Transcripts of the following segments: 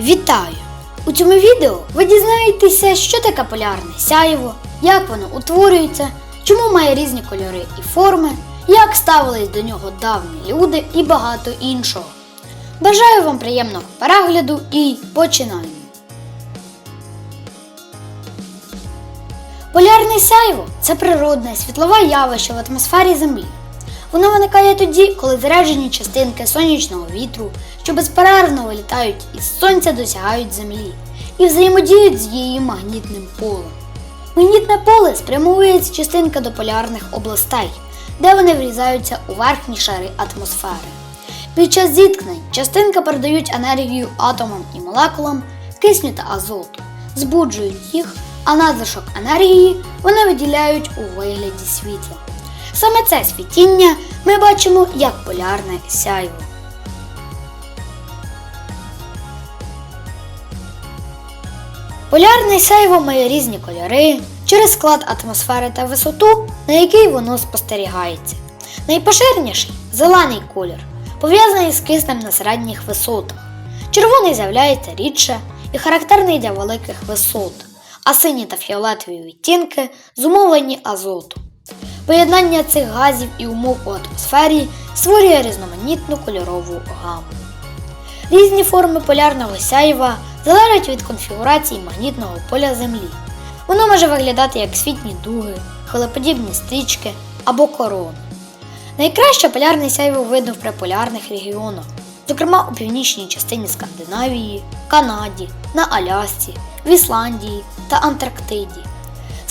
Вітаю! У цьому відео ви дізнаєтеся, що таке полярне сяйво, як воно утворюється, чому має різні кольори і форми, як ставились до нього давні люди і багато іншого. Бажаю вам приємного перегляду і починаємо! Полярне сяйво це природне світлове явище в атмосфері Землі. Воно виникає тоді, коли заряджені частинки сонячного вітру, що безперервно вилітають із сонця, досягають землі і взаємодіють з її магнітним полем. Магнітне поле спрямовує ці частинки до полярних областей, де вони врізаються у верхні шари атмосфери. Під час зіткнень частинки передають енергію атомам і молекулам кисню та азоту, збуджують їх, а надлишок енергії вони виділяють у вигляді світла. Саме це світіння ми бачимо як полярне сяйво. Полярне сяйво має різні кольори через склад атмосфери та висоту, на якій воно спостерігається. Найпоширеніший зелений колір, пов'язаний з киснем на середніх висотах. Червоний з'являється рідше і характерний для великих висот, а сині та фіолетові відтінки зумовлені азоту. Поєднання цих газів і умов у атмосфері створює різноманітну кольорову гаму. Різні форми полярного сяйва залежать від конфігурації магнітного поля Землі. Воно може виглядати як світні дуги, хвилеподібні стрічки або корони. Найкраще полярне сяйво видно в приполярних регіонах, зокрема у північній частині Скандинавії, Канаді, на Алясці, в Ісландії та Антарктиді.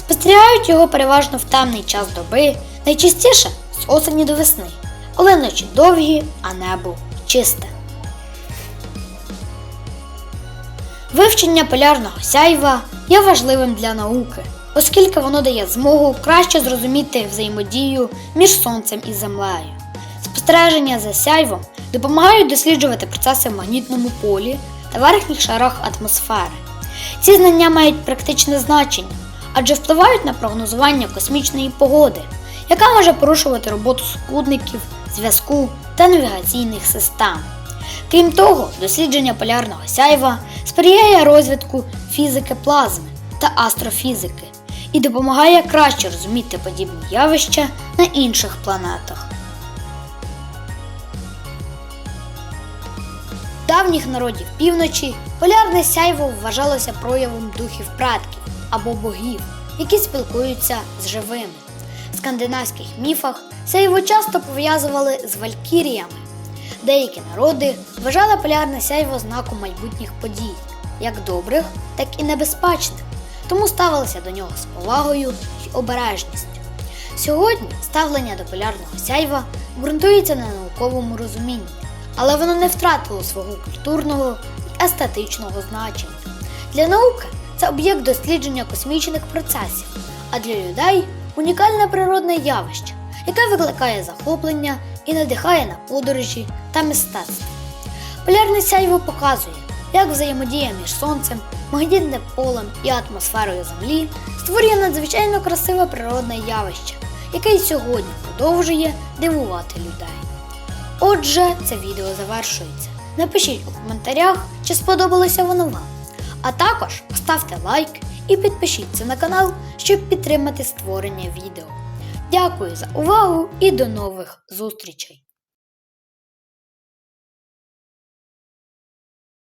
Спостерігають його переважно в темний час доби, найчастіше з осені до весни, коли ночі довгі, а небо чисте. Вивчення полярного сяйва є важливим для науки, оскільки воно дає змогу краще зрозуміти взаємодію між сонцем і землею. Спостереження за сяйвом допомагають досліджувати процеси в магнітному полі та верхніх шарах атмосфери. Ці знання мають практичне значення, адже впливають на прогнозування космічної погоди, яка може порушувати роботу супутників, зв'язку та навігаційних систем. Крім того, дослідження полярного сяйва сприяє розвитку фізики плазми та астрофізики і допомагає краще розуміти подібні явища на інших планетах. Давніх народів півночі полярне сяйво вважалося проявом духів предків або богів, які спілкуються з живими. В скандинавських міфах сяйво часто пов'язували з валькіріями. Деякі народи вважали полярне сяйво знаком майбутніх подій, як добрих, так і небезпечних, тому ставилися до нього з повагою й обережністю. Сьогодні ставлення до полярного сяйва ґрунтується на науковому розумінні, але воно не втратило свого культурного і естетичного значення. Для науки це об'єкт дослідження космічних процесів, а для людей унікальне природне явище, яке викликає захоплення і надихає на подорожі та мистецтво. Полярне сяйво показує, як взаємодія між сонцем, магнітним полем і атмосферою Землі створює надзвичайно красиве природне явище, яке й сьогодні продовжує дивувати людей. Отже, це відео завершується. Напишіть у коментарях, чи сподобалося воно вам. А також поставте лайк і підпишіться на канал, щоб підтримати створення відео. Дякую за увагу і до нових зустрічей!